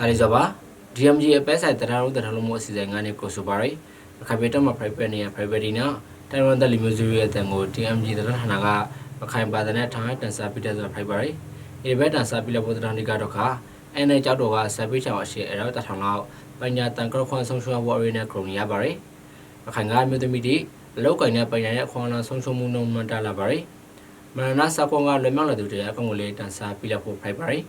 ဒါလေးဆိုပါ DMG အပဲဆိုင်တရာလုံးတရာလုံးမအစီအစဉ်ကနေကိုဆိုပါရီခပိတမှာ private နေရ private ဒီနော်တိုင်ဝမ်တက်လီမျိုးစုရဲ့အတန်ကို DMG တရာဌာနကမခိုင်ပါတဲ့ထောင်တန်စာပိတဲ့ဆို private ရီဒီဘက်တန်စာပိလက်ပေါ်တရာဒီကတော့ခါအဲနဲ့ကြောက်တော့ကဆက်ပိချောင်အရှိအဲ့တော့တထောင်လောက်ပညာတန်ကရခွန်ဆုံးရှုံးဘော်ရီနဲ့ခရုံရပါရီမခိုင်ကမျိုးသမီးဒီအလောက်ကင်နဲ့ပညာရဲ့ခွန်လာဆုံးရှုံးမှုနှုန်းမှတလာပါရီမရဏစကွန်ကလွယ်မြောက်လာသူတွေအကောင်ကိုလေးတန်စာပိလက်ဖို့ private ရီ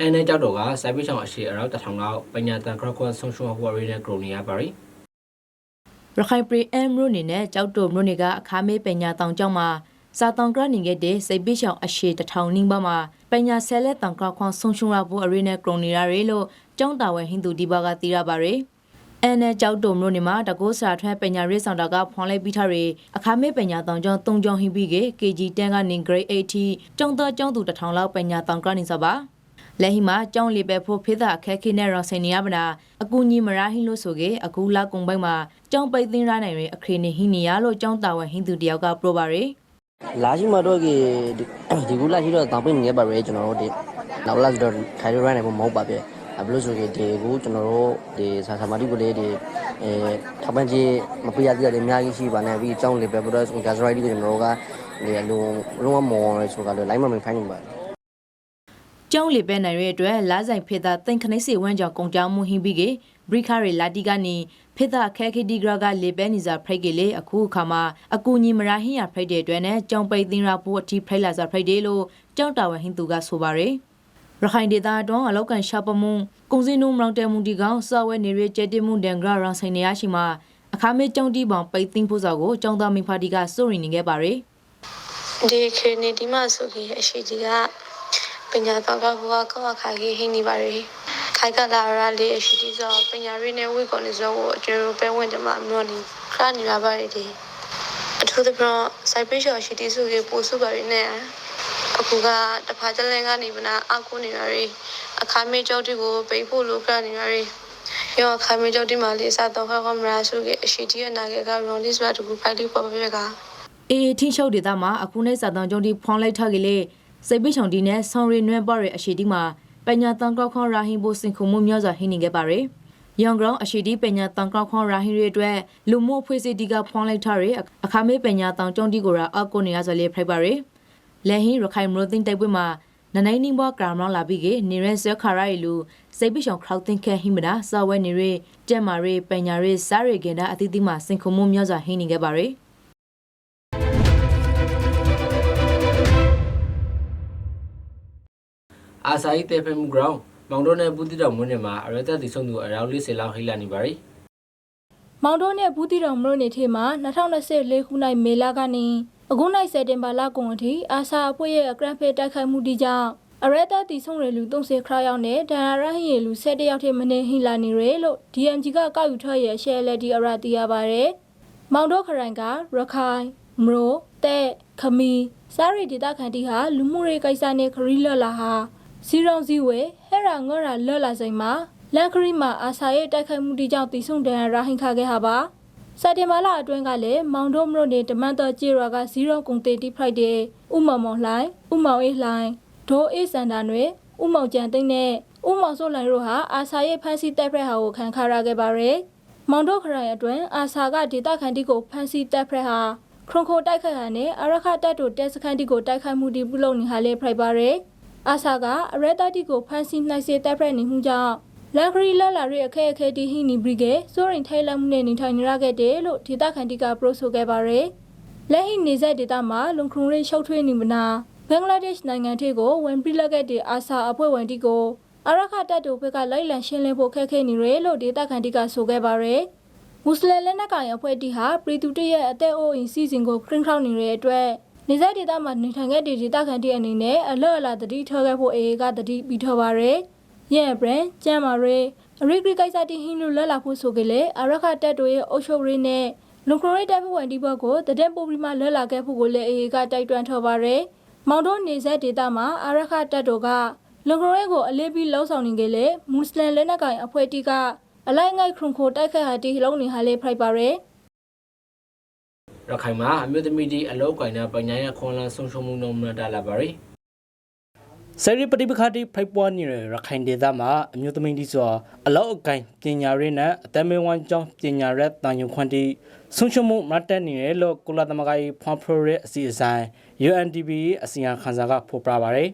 အဲနဲ့ကြောက်တော့ကစိုက်ပိချောင်အရှိအရောက်တထောင်လောက်ပညာတန်ခရခွန်ဆုံရှုံဟိုရီနဲ့ဂရိုနီယာပါရီရခိုင်ပရီအမ်မြို့နေနဲ့ကြောက်တုံမြို့နေကအခါမေးပညာတောင်ကျောင်းမှာစာတောင်ကရနေခဲ့တဲ့စိတ်ပိရှောင်အရှိတထောင်နှင်းပါမှာပညာဆဲလက်တောင်ကရခွန်ဆုံရှုံရဖို့အရေးနဲ့ဂရိုနီယာရီလို့ကျောင်းတာဝန်ဟင်းသူဒီဘာကတီးရပါရယ်အဲနဲ့ကြောက်တုံမြို့နေမှာတကောစာထွက်ပညာရေးဆောင်တာကဖွန်လိုက်ပြီးထားရအခါမေးပညာတောင်ကျောင်း၃ကျောင်းဟင်းပြီးက KG 10ကနေ grade 8ထိကျောင်းသားကျောင်းသူတထောင်လောက်ပညာတောင်ကရနေစပါ လက်ဟိမှာကြောင်းလေပဲဖို့ဖေးတာအခက်ခဲနဲ့ရောဆင်နေရပါနာအကူညီမရဟင်းလို့ဆိုကေအခုလာကုံပိုက်မှာကြောင်းပိတ်သိမ်းရနိုင်ရအခရေနေဟင်းနေရလို့ကြောင်းတာဝန်ဟင်းသူတယောက်ကပရိုပါရယ်လာရှိမှတော့ဒီဒီကူလာရှိတော့တောင်ပိနေပါပဲကျွန်တော်တို့ဒီနောက်လာဆိုတော့ခိုင်ရိုရိုင်းနေမဟုတ်ပါပဲအဘလို့ဆိုရင်ဒီကူကျွန်တော်တို့ဒီဆာဆာမာတီကိုလေးဒီအဲထပ်ပန်းကြီးမပြရသေးတယ်အများကြီးရှိပါနဲ့ပြီးအကြောင်းလေးပဲဘလို့ဆိုဂါဇရိုက်ဒီကိုကျွန်တော်တို့ကဒီအလုံးလုံးဝမော်ရဆိုကတော့ line မမခိုင်းနေပါဘူး ကျောင်းလေပဲနိုင်ရဲ့အတွက်လာဆိုင်ဖေတာတင်ခနိစီဝမ်းကြောင့်ကုန်ကြောင်းမှုဟင်းပြီးကေဘရိခရီလာတီကနေဖေတာခဲခီဒီဂရာကလေပဲနီစာဖရိုက်ကေလေအခုအခါမှာအကူညီမရာဟင်းရဖရိုက်တဲ့အတွက်နဲ့ကျောင်းပိတ်သိမ်းရဖို့အထိဖရိုက်လာစာဖရိုက်တယ်လို့ကျောင်းတာဝန်ဟင်းသူကဆိုပါရယ်ရခိုင်ဒေသအတွင်းအလောက်ကန်ရှာပမုံကုံစင်းနုံမောင်တဲမှုဒီကောင်စောဝဲနေရကျဲတင်မှုဒန်ဂရာရောင်ဆိုင်နေရရှိမှာအခါမေးကျောင်းတီးပေါင်ပိတ်သိမ်းဖို့စောကိုကျောင်းသားမိဖာတီကစိုးရင်နေခဲ့ပါရယ်ဒီခရီးနေဒီမှာဆိုကြီးအရှိကြီးက ပညာတော်ကဘုရားကောက်ခါကြီးဟင်းနေပါရီခိုင်ကလာရလေးအရှိကြီးဆိုပညာရေးနဲ့ဝိကောနေစောကိုအကျိုးပဲဝင်ကြမှာမျိုးနေခရနေလာပါရီဒီအထူးသဖြင့်စိုက်ပိရှော်ရှိတီစုကြီးပို့စုပါရီနဲ့အခုကတဖာကျလန်ကနေမနာအကူနေပါရီအခါမေးကြောက်တီကိုပိတ်ဖို့လိုခရနေပါရီရောအခါမေးကြောက်တီမှာလေးစားတော့ခါခမရာစုကြီးအရှိကြီးအနာကကရော်လစ်ပါတကူဖိုက်လေးပေါ်ပြပြကအေးထင်းရှုပ်ဒေသမှာအခုနဲ့စာတောင်ကျုံတီဖွန်လိုက်ထားကြလေ စိတ်ပိချောင်တီနဲ့ဆောင်းရီနွဲပေါ်ရဲ့အရှိတီမှာပညာတန်ကောက်ခွန်ရာဟင်ဘိုစင်ခုမှုမျိုးစွာဟင်းနေခဲ့ပါရယ်။ယောင်ဂရောင်းအရှိတီပညာတန်ကောက်ခွန်ရာဟင်ရဲ့အတွက်လူမှုအဖွဲ့အစည်းတီကဖွန်လိုက်ထားရယ်အခါမေးပညာတောင်ကျုံတီကိုရာအောက်ကိုနေရဆိုလေဖိုက်ပါရယ်။လက်ဟင်းရခိုင်မလို့တင်တိုက်ပွဲမှာနနိုင်နင်းဘောကရာမောင်းလာပြီးကနေရဲဆွဲခါရရီလူစိတ်ပိချောင်ခရောက်တင်ခဲဟိမတာစာဝဲနေရကြက်မာရပညာရစားရကင်တာအသီးသီးမှာစင်ခုမှုမျိုးစွာဟင်းနေခဲ့ပါရယ်။ အာစာယီတေဖမှု ground မောင်တို့နဲ့ဘူးတိတော်မွန်းနေမှာအရသက်တီဆုံးသူအရောက်40လောက်ဟိလာနေပါရီမောင်တို့နဲ့ဘူးတီတော်မလို့နေထေမှာ2024ခုနှစ်မေလကနေအခုနိုင်စက်တင်ဘာလကုန်အထိအာဆာအဖွဲ့ရဲ့အကရန်ဖေတိုက်ခိုက်မှုဒီကြောင့်အရတာတီဆုံးရလူ30ခရရောက်နဲ့ဒန်ရာရဟင်ရလူ17ယောက်ထိမနေဟိလာနေရလို့ DMG ကကောက်ယူထွက်ရဲ့ရှယ်လက်ဒီအရာတီရပါတယ်။မောင်တို့ခရိုင်ကရခိုင်မရိုတဲ့ခမီစားရီဒေတာခန်တီဟာလူမှုရေးကိစ္စနဲ့ခရီးလလာဟာ စီရောင်စီဝဲဟဲရာငေါရာလော့လာဆိုင်မှာလန်ခရီမှာအာဆာရဲ့တိုက်ခိုက်မှုဒီကြောင့်တီဆုံဒန်ရာဟင်ခါခဲ့ဟာပါစက်တင်ဘာလအတွင်းကလည်းမောင်တို့မလို့နေတမန်တော်ကျေရွာက0ကုန်တေတီဖရိုက်တဲ့ဥမောင်မောင်လှိုင်ဥမောင်အေးလှိုင်ဒိုးအေးစန္ဒာနွေဥမောင်ကျန်သိန်းနဲ့ဥမောင်စိုးလိုင်တို့ဟာအာဆာရဲ့ဖန်စီတက်ဖရက်ဟာကိုခံခါရခဲ့ပါရယ်မောင်တို့ခရိုင်အတွင်းအာဆာကဒေတာခန်တီကိုဖန်စီတက်ဖရက်ဟာခရုံခိုတိုက်ခိုက်ရတဲ့အာရခတက်တို့တက်စခန်တီကိုတိုက်ခိုက်မှုဒီပြုလုပ်နေဟာလေဖရိုက်ပါရယ် အာဆာကအရတာတီကိုဖန်စီနှိုက်စေတက်ဖရက်နေမှုကြောင့်လန်ခရီလာလာရဲ့အခက်အခဲတီဟိနီဘရီကေစိုးရင်ထိုင်လမှုနဲ့နေထိုင်နေရခဲ့တယ်လို့ဒေတာခန်တီကပရိုဆိုခဲ့ပါရယ်လက်ဟိနေဆက်ဒေတာမှာလုံခရုံရိရှုပ်ထွေးနေမနာဘင်္ဂလားဒေ့ရှ်နိုင်ငံထေကိုဝင်ပြလက်ခဲ့တဲ့အာဆာအဖွဲ့ဝင်တီကိုအရခတက်တို့ဘက်ကလိုက်လံရှင်းလင်းဖို့ခက်ခဲနေရလို့ဒေတာခန်တီကဆိုခဲ့ပါရယ်မွတ်စလင်လက်နက်ကိုင်အဖွဲ့တီဟာပြည်သူတရဲ့အသက်အိုးအိမ်စီစဉ်ကိုခရင်ခေါနေရတဲ့အတွက် နေဆက်ဒေတာမှာနေထိုင်ခဲ့တဲ့ဒေတာခန်တီအနေနဲ့အလော့အလာတတိထောခဲ့ဖို့အေကတတိပြီးထောပါရယ်ရဲ့ဘရန်ကျမ်းမာရေးအရိဂရိကိစ္စတီဟင်းလူလက်လာဖို့ဆိုကြလေအရခတက်တို့ရဲ့အုပ်ချုပ်ရေးနဲ့လူခရိုရိတက်ဖွဲ့ဝင်ဒီဘက်ကိုတတဲ့ပိုပြီးမှလက်လာခဲ့ဖို့ကိုလည်းအေကတိုက်တွန်းထောပါရယ်မောင်တို့နေဆက်ဒေတာမှာအရခတက်တို့ကလူခရိုရိကိုအလေးပြီးလှုံ့ဆော်နေကြလေမွတ်စလင်လက်နက်ကိုင်အဖွဲ့တီကအလိုက်ငိုက်ခရုံခိုတိုက်ခတ်ဟာတီလုံးနေဟာလေဖရိုက်ပါရယ် ရခိုင်မှာအမျိုးသမီးတွေအလောက်ကိုင်းတဲ့ပညာရေးခွန်လန်းဆုံးရှုံးမှုနှုန်းမြတာလာပါရီဆယ်ရီပฏิပခါတိဖိုက်ပွားနေတဲ့ရခိုင်ဒေသမှာအမျိုးသမီးတွေဆိုအလောက်အကိုင်းပညာရေးနဲ့အသက်မွေးဝမ်းကြောင်းပညာရက်တန်ယုံခွန်တီဆုံးရှုံးမှုမတက်နေတယ်လို့ကုလသမဂ္ဂ၏ဖွန်ဖရိုရဲ့အစီအစဉ် UNDP အစီအံခန်းစာကဖော်ပြပါရယ်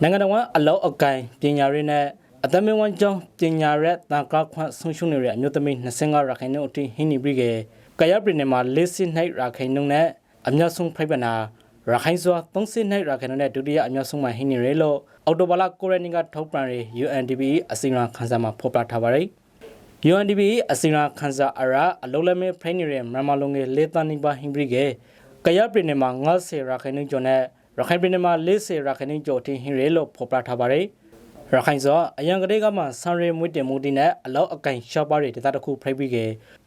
နိုင်ငံတော်ကအလောက်အကိုင်းပညာရေးနဲ့အသက်မွေးဝမ်းကြောင်းပညာရက်တန်ကခွန်ဆုံးရှုံးနေတဲ့အမျိုးသမီး25ရခိုင်နှုန်းအထိဟင်းနေပြီးက ကရပြည်နယ်မှာ၄စစ်နှိုက်ရခိုင်နှုန်းနဲ့အများဆုံးဖိုက်ပနာရခိုင်စွာ30နှစ်ရာခိုင်နှုန်းနဲ့ဒုတိယအများဆုံးမှဟင်းနေရလို့အော်တိုဘာလ9ရက်နေ့ကထုတ်ပြန်ရ UNDP အစီအမံခန်းစာမှာဖော်ပြထားပါတယ်။ UNDP အစီအမံခန်းစာအရာအလုံးလက်မဲ့ဖိုင်းနေရမြန်မာလုံငယ်လေးတန်းနိပါဟင်းပြီးကကရပြည်နယ်မှာ90ရာခိုင်နှုန်းကျော်နဲ့ရခိုင်ပြည်နယ်မှာ40ရာခိုင်နှုန်းကျော်ထင်းဟင်းရလို့ဖော်ပြထားပါတယ်။ရခိုင်စောအရန်ကလေးကမှဆန်ရဲမွေးတင်မှုတင်နဲ့အလောက်အကင်ရှော့ပါတွေတတတခုဖိပြီးက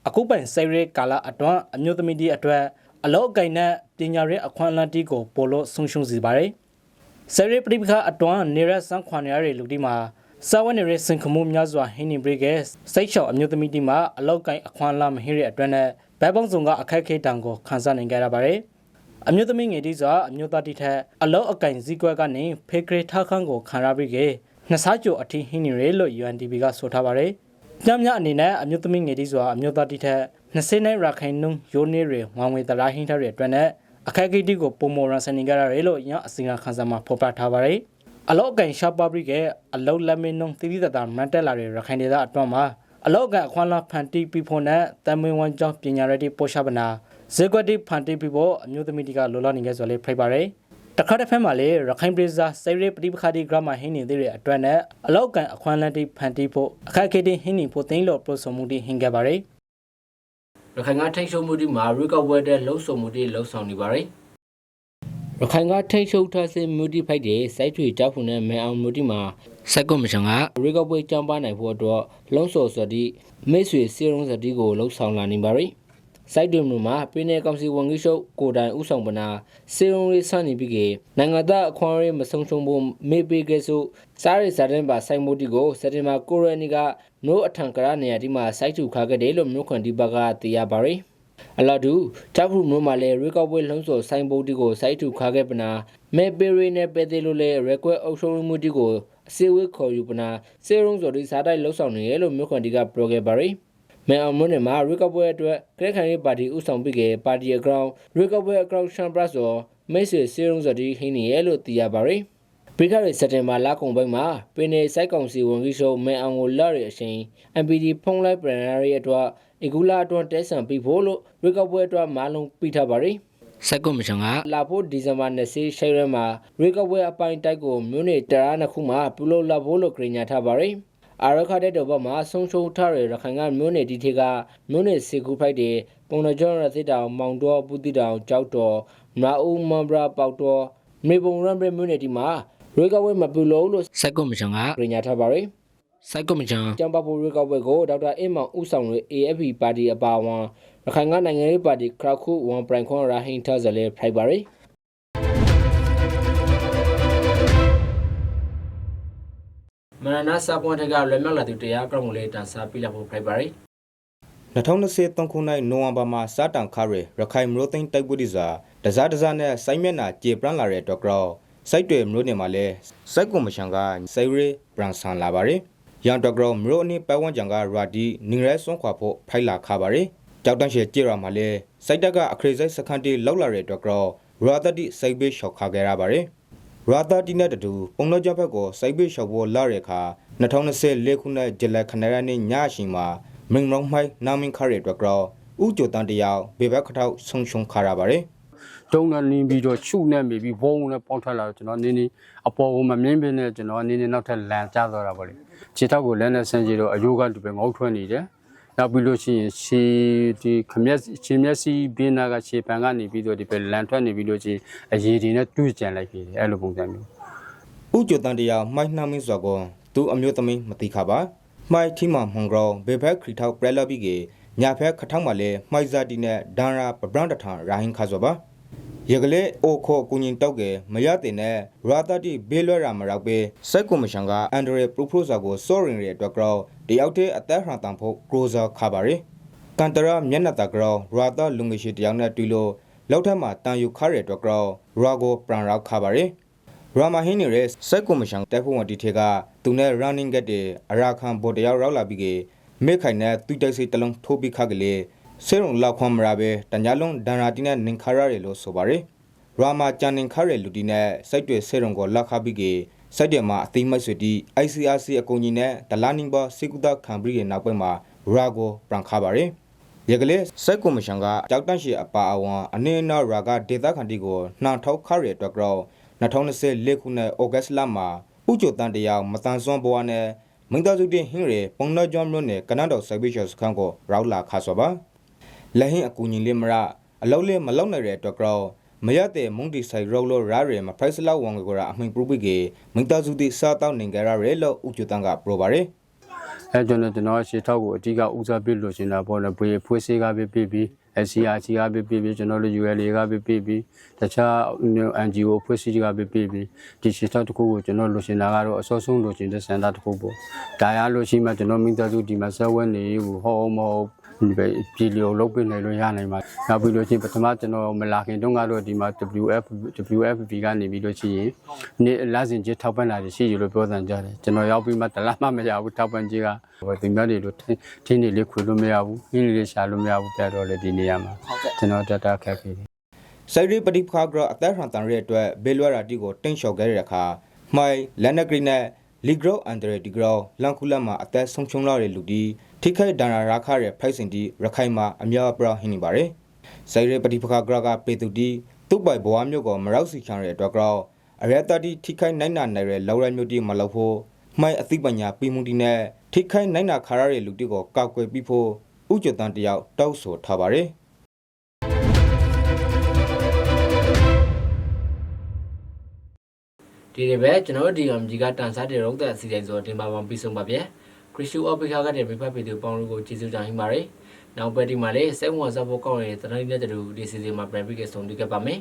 အခုပိုင်စိရဲကာလာအတွန်းအမျိုးသမီးတွေအတွက်အလောက်အကင်နဲ့ပညာရေးအခွင့်အလမ်းတီးကိုပိုလို့ဆုံးရှုံးစေပါတယ်။ဆယ်ရီပရိပခအတွန်းနေရဆန်းခွန်ရရလူဒီမှာစာဝနေရစင်ခမှုများစွာဟင်းနေဘရိကစိတ်ချော်အမျိုးသမီးဒီမှာအလောက်ကင်အခွန်လာမဟင်းရအတွက်နဲ့ဘဲပေါင်းစုံကအခက်ခဲတံကိုခန်းစားနိုင်ကြရပါတယ်။အမျိုးသမီးငယ်ဒီစွာအမျိုးသားတိထက်အလောက်အကင်စည်းကွက်ကနေဖေဂရထခန်းကိုခံရပြီးကနှစ်စားကြိုအထီးဟင်းနေရလို့ UNDP ကဆိုထားပါတယ်။ ညမြအနေနဲ့အမျိုးသမီးငယ်ဒီစွာအမျိုးသားတိထက်20နဲ့ရာခိုင်နှုန်းယိုနေရဝမ်ဝေတရာဟင်းထားတဲ့အတွက်နဲ့အခက်အခဲတီကိုပုံမော်ရန်စနေကြရတယ်လို့ညအစီအခံခန်းစာမှာဖော်ပြထားပါတယ်။အလောက်ကန်ရှာပပရိကအလောက်လက်မင်းနှုံတိတိတတာမန်တက်လာတဲ့ရခိုင်ဒေသအတွန်းမှာအလောက်ကန်အခွန်လာဖန်တီပီဖို့နဲ့တမင်ဝန်ကြောင့်ပညာရည်ပို့ချပနာဇေကွက်တီဖန်တီပီဖို့အမျိုးသမီးတွေကလောလောနေခဲ့ဆိုလေဖိတ်ပါတယ်။ တခါတစ်ဖက်မှာလေရခိုင်ပြည်စာစိရိပတိပခါတီဂရမဟင်းနေတဲ့အတွက်နဲ့အလောက်ကန်အခွန်လန်တီဖန်တီဖို့အခက်အခဲတီဟင်းနေဖို့တင်းလို့ပရိုဆိုမှုတီဟင်းခဲ့ပါတယ်။ရခိုင်ကထိတ်ရှုံမှုဒီမှာရီကောက်ဝဲတဲ့လှုပ်ဆောင်မှုတွေလှုပ်ဆောင်နေပါရီရခိုင်ကထိတ်ရှုံထားစေမြူတီဖိုက်တဲ့စိုက်ထွေတောက်ဖုန်နဲ့မဲအောင်မြူတီမှာစက်ကွန်မရှင်ကရီကောက်ပွဲကြောင်းပါနိုင်ဖို့အတွက်လုံစော်စော်ဒီမိတ်ဆွေစီရုံးစတီကိုလှုပ်ဆောင်လာနေပါရီ စိုက်တွင်မှုမှာပြည်내ကောင်စီဝန်ကြီးချုပ်ကိုတိုင်ဥဆောင်ပနာစေရုံးရေးဆန့်နေပြီးကနိုင်ငံသားအခွင့်အရေးမဆုံးရှုံးဖို့မေးပေးခဲ့ဆိုစားရစားတဲ့ပါဆိုင်မိုတီကိုစက်တင်ဘာ9ရက်နေ့ကနိုးအထံကရနေရာဒီမှာစိုက်ထူခါခဲ့တယ်လို့မြို့ခွန်ဒီဘကသိရပါရီအလာဒူတဖူမြို့မှာလည်းရေကောက်ပွဲလှုံ့ဆော်ဆိုင်ဘုတ်တီကိုစိုက်ထူခါခဲ့ပနာမဲပေရီနဲ့ပဲသေးလို့လည်းရက်ကွက်အုပ်ချုပ်မှုတီကိုအစည်းအဝေးခေါ်ယူပနာစေရုံးစော်ဒီစားတိုက်လှုပ်ဆောင်နေရလို့မြို့ခွန်ဒီကပြောခဲ့ပါရီ မဲအောင်မွန်းနဲ့မှာရီကောက်ပွဲအတွက်ကရက်ခိုင်ရေးပါတီဥဆောင်ပြီးကပါတီအကောင်ရီကောက်ပွဲအကောင်ရှမ်ဘရတ်ဆိုမိတ်ဆွေစေရုံးစော်ဒီဟင်းနေရလို့သိရပါရီပရိခရစက်တင်ဘာလကုန်ပိုင်းမှာပင်နေစိုက်ကောင်စီဝန်ကြီးချုပ်မဲအောင်ကိုလာရအချိန် MPD ဖုံးလိုက်ပရန်ရီအတွက်အကူလာအတွန်းတဲဆန်ပြီးဖို့လို့ရီကောက်ပွဲအတွက်မာလုံးပြီးထားပါရီစက်ကွန်မရှင်ကလာဖို့ဒီဇင်ဘာ20ရှိရဲမှာရီကောက်ပွဲအပိုင်းတိုက်ကိုမြို့နယ်တရာနှစ်ခုမှာပြုလုပ်လာဖို့လို့ကြေညာထားပါရီ အာရခတဲ့တော့ဘမှာဆုံးရှုံးထားတဲ့ရခိုင်ကမြို့နယ်ဒီထေကမြို့နယ်စီကူဖိုက်တဲ့ပုံတော်ကျော်ရသစ်တောင်မောင်တော်ပူတိတောင်ကြောက်တော်မနာဦးမန်ဘရာပေါတော်မေပုံရံပြမြို့နယ်ဒီမှာရေကဝဲမပူလို့လို့စက်ကွန်မရှင်ကကြေညာထားပါရီစိုက်ကွန်မရှင်ကျမ်းပါဖို့ရေကဝဲကိုဒေါက်တာအင်းမောင်ဦးဆောင်ရဲ့ AFP ပါတီအပါအဝင်ရခိုင်ကနိုင်ငံရေးပါတီခရခုဝန်ပရိုင်ခွန်ရာဟင်တာဇလေဖိုက်ပါရီ မနနာစပွန်ထကလွယ်မြောက်လာသူတရားကမှုလေးတန်စားပြလာဖို့ဖိုက်ပါရီ2023ခုနှစ်နိုဝင်ဘာမှာစတန်ခါရရခိုင်မရိုသိန်းတိုက်ပွဲဒီစာတစားတစားနဲ့စိုင်းမျက်နှာကြေပရန်လာတဲ့တော့ကြောစိုက်တွေမရိုနေမှာလဲစိုက်ကွန်မရှန်ကစိုက်ရဲဘရန်ဆန်လာပါတယ်ရန်တော့ကြောမရိုအနိပတ်ဝန်းကျင်ကရာဒီနင်းရဲဆွန့်ခွာဖို့ဖိုက်လာခါပါတယ်ကြောက်တန့်ရှေကြေရမှာလဲစိုက်တက်ကအခရေစိုက်စခန်းတီလောက်လာတဲ့တော့ကြောရာတတိစိုက်ဘေးရှောက်ခါခဲ့ရပါတယ် ရာတာတီနဲ့တူပုံတော့ကြဘက်ကိုစိုက်ဘေးရှောက်ဖို့လာတဲ့အခါ2024ခုနှစ်ဇူလိုင်ခဏရနေ့ညအချိန်မှာမင်းရောင်းမိုင်းနာမင်ခါရဲတော့ကြောဥကြိုတန်တယောက်ဘေဘက်ခထောက်ဆုံရှုံခါရပါတယ်တုံးနဲ့နင်းပြီးတော့ချုပ်နဲ့မိပြီးဘုံနဲ့ပေါင်းထွက်လာတော့ကျွန်တော်နင်းနေအပေါ်ကိုမမြင်ပြနဲ့ကျွန်တော်နင်းနေနောက်ထပ်လန်ကျသွားတာပေါ့လေခြေထောက်ကိုလက်နဲ့ဆန့်ကြည့်တော့အယိုးကတူပဲငေါက်ထွက်နေတယ် နောက်ပြီးလို့ရှိရင်ခြေဒီခမျက်ခြေမျက်စိဘင်းနာကခြေပံကနေပြီးတော့ဒီပဲလန်ထွက်နေပြီးလို့ချင်းအရည်ဒီနဲ့တွေ့ကြံလိုက်ပြီအဲ့လိုပုံစံမျိုးဥကြိုတန်တယောက်မိုင်းနှမင်းစွာကိုသူအမျိုးသမီးမတိခပါမိုင်းထီမမွန်ဂရောဘေဘက်ခရီထောက်ပရလဘီကေညာဖက်ခထောက်မှလဲမိုက်ဇာတီနဲ့ဒန်ရာပဘရန်တထာရာဟင်ခါစွာပါ ရကလေးအိုခိုကူညင်တောက်ကမရတဲ့နဲ့ရာတာတီဘေးလွဲရာမရောက်ပဲစိုက်ကွန်မရှင်ကအန်ဒရီပရိုပရိုဇာကိုစောရင်ရဲ့အတွက်ကြောတယောက်တည်းအသက်ဟန်တန်ဖို့ကရိုဇာခါပါရီကန်တရာမျက်နှာတကောရာတာလူငယ်ရှိတယောက်နဲ့တွေ့လို့လောက်ထက်မှာတန်ယူခရဲတော့ကောရာကိုပရန်ရောက်ခါပါရယ်ရာမဟင်းနေရဲ့စိုက်ကွန်မရှင်တက်ဖို့ဝန်တီထေကသူနဲ့ running get တဲ့အရာခံဘော်တယောက်ရောက်လာပြီးကမေခိုင်နဲ့သူတိုက်စိတ်တလုံးထိုးပြီးခါကလေး ဆေရုံလောက်ခွန်မရာပဲတညာလုံးဒန်ရာတီနဲ့နင်ခါရရလို့ဆိုပါရယ်ရာမာချန်နင်ခါရလူတီနဲ့စိုက်တွေဆေရုံကိုလောက်ခါပြီးကစိုက်တယ်မှာအသိမိုက်ဆွေတီ ICRC အကူအညီနဲ့ဒလာနင်းဘစေကူတာခံပြီးရဲ့နောက်ပိုင်းမှာရာကိုပရန်ခါပါရယ်ရကလေးစက်ကွန်မရှင်ကကြောက်တန့်ရှိအပါအဝန်အနေနာရာကဒေတာခန်တီကိုနှောင်ထောက်ခရရဲ့အတွက်ကြော2024ခုနှစ်ဩဂတ်စ်လမှာဥကြိုတန်တရာမတန်ဆွမ်းဘဝနဲ့မင်းသားစုတင်ဟင်းရဲပုံတော်ကျော်မြို့နယ်ကနန်တော်ဆိုင်ဘီရှော့စခန်းကိုရောက်လာခါဆိုပါ လက်ဟင်းအကူညီလေးမရအလုံးလေးမလောက်နိုင်တဲ့အတွက်ကြောမရတဲ့မုန်တီဆိုင်ရောလို့ရာရဲမဖိုက်စလောက်ဝန်ကိုရာအမှန်ပရူပီကေမင်းသားစုတိစားတောင်းနေကြရရဲလို့ဥကြိုတန်ကပြောပါရယ်အဲကျွန်တော်ကျွန်တော်ရှေ့ထောက်ကိုအဓိကဦးစားပေးလို့ရှင်တာပေါ့လေဘွေဖွေးဆေးကပဲပြပြီး SCRC ကပဲပြပြီးကျွန်တော်တို့ UL ကပဲပြပြီးတခြား NGO ဖွဲ့စည်းကပဲပြပြီးဒီရှေ့ထောက်တစ်ခုကိုကျွန်တော်လို့ရှင်တာကတော့အစောဆုံးလို့ရှင်တဲ့စင်တာတစ်ခုပေါ့ဒါရလို့ရှိမှကျွန်တော်မိသားစုဒီမှာဆက်ဝဲနေကိုဟောမဟုတ် ဒီပဲပြည်လျော်လုပ်ပြနိုင်လို့ရနိုင်မှာနောက်ပြီးလို့ချင်းပထမကျွန်တော်မလာခင်တုန်းကတော့ဒီမှာ WF WFP ကနေပြီးလို့ရှိရင်နေ့လစဉ်ချင်းထောက်ပံ့လာရှိရလို့ပြောသံကြတယ်ကျွန်တော်ရောက်ပြီးမှတလားမှမရဘူးထောက်ပံ့ကြီးကဟိုဒီများတွေလို့ထင်းနေလေးခွေလို့မရဘူးအင်းလေးရှာလို့မရဘူးပြတော့လေဒီနေရာမှာကျွန်တော်တတ်တာခက်ခဲတယ်စိုက်ရီပတိဖခါကရအသက်ဟန်တန်ရဲ့အတွက်ဘေလွာရာတီကိုတင်းလျှော်ခဲ့တဲ့အခါမိုင်လန်နဂရီနဲ့လီဂရောအန်ဒရတီဂရောလန်ခုလက်မှာအသက်ဆုံးရှုံးလာတဲ့လူတီ ထိခိုက်ဒဏ်ရာရခတဲ့ဖိုက်စင်တီရခိုင်မှာအများအပြားဟင်းနေပါတယ်စိုက်ရီပတိဖခါကရကပေတူတီသူ့ပိုင်ဘဝမျိုးကိုမရောက်စီချန်တဲ့အတွက်ကြောအရတတီထိခိုက်နိုင်နာနိုင်တဲ့လောက်ရမျိုးတီမလောက်ဖို့မိုင်အသိပညာပြီးမှုတီနဲ့ထိခိုက်နိုင်နာခါရတဲ့လူတီကိုကောက်ွယ်ပြီးဖို့ဥကြတန်တယောက်တောက်ဆိုထားပါတယ်ဒီတွေပဲကျွန်တော်တို့ဒီကံကြီးကတန်စားတဲ့ရုံးသက်အစီအစဉ်ဆိုတင်ပါပါပြီးဆုံးပါဗျ ခရစ်ရှူအော်ပီခါကတဲ့မိဖက်ပေသူပေါင်းလို့ကိုကျေးဇူးတင်ပါတယ်နောက်ပတ်ဒီမှာလည်းစက်ဝန်ဆော့ဖို့ကောင်းတဲ့တနင်္လာနေ့တူဒီစီစဉ်မှာပြန်ပြီးကဆုံးတွေ့ခဲ့ပါမယ်